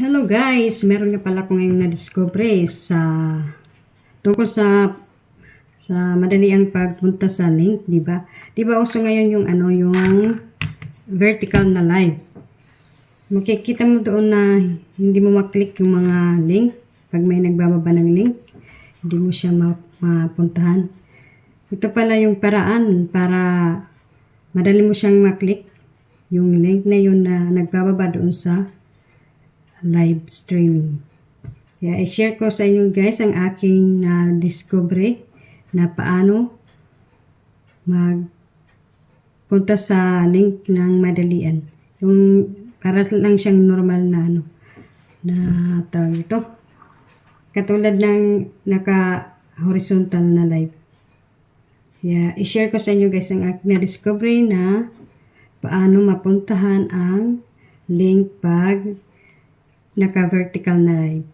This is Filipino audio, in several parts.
Hello guys, meron nga pala ko ngayong na-discover sa tungkol sa sa madali ang pagpunta sa link, di ba? Di ba uso ngayon yung ano, yung vertical na live. Makikita mo doon na hindi mo maklik yung mga link pag may nagbababa ng link. Hindi mo siya ma- mapuntahan. Ito pala yung paraan para madali mo siyang maklik yung link na yun na nagbababa doon sa live streaming. Kaya i-share ko sa inyo guys ang aking na discovery na paano mag punta sa link ng madalian. Yung para lang siyang normal na ano na tawag ito. Katulad ng naka horizontal na live. Kaya i-share ko sa inyo guys ang aking na discovery na paano mapuntahan ang link pag naka-vertical na live,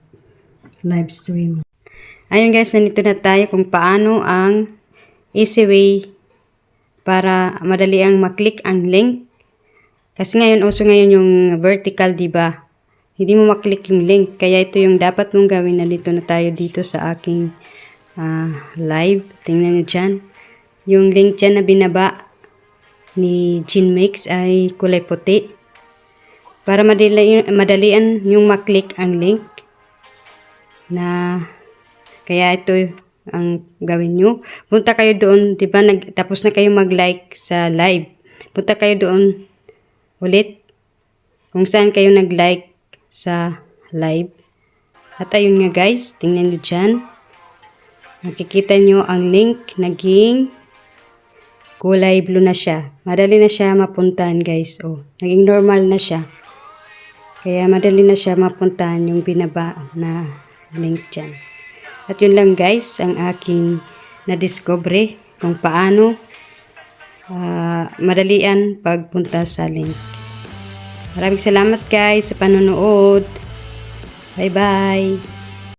live stream. Ayun guys, nandito na tayo kung paano ang easy way para madali ang maklik ang link. Kasi ngayon, uso ngayon yung vertical, di ba? Hindi mo maklik yung link. Kaya ito yung dapat mong gawin. Nandito na tayo dito sa aking ah, live. Tingnan nyo dyan. Yung link dyan na binaba ni Ginmix ay kulay puti para madali, madalian yung maklik ang link na kaya ito ang gawin nyo. Punta kayo doon, di ba, nag, tapos na kayo mag-like sa live. Punta kayo doon ulit kung saan kayo nag-like sa live. At ayun nga guys, tingnan nyo dyan. Nakikita nyo ang link naging kulay blue na siya. Madali na siya mapuntahan guys. Oh, naging normal na siya. Kaya madali na siya mapuntahan yung binaba na link dyan. At yun lang guys, ang aking na-discover kung paano ah, madalian pagpunta sa link. Maraming salamat guys sa panonood. Bye-bye!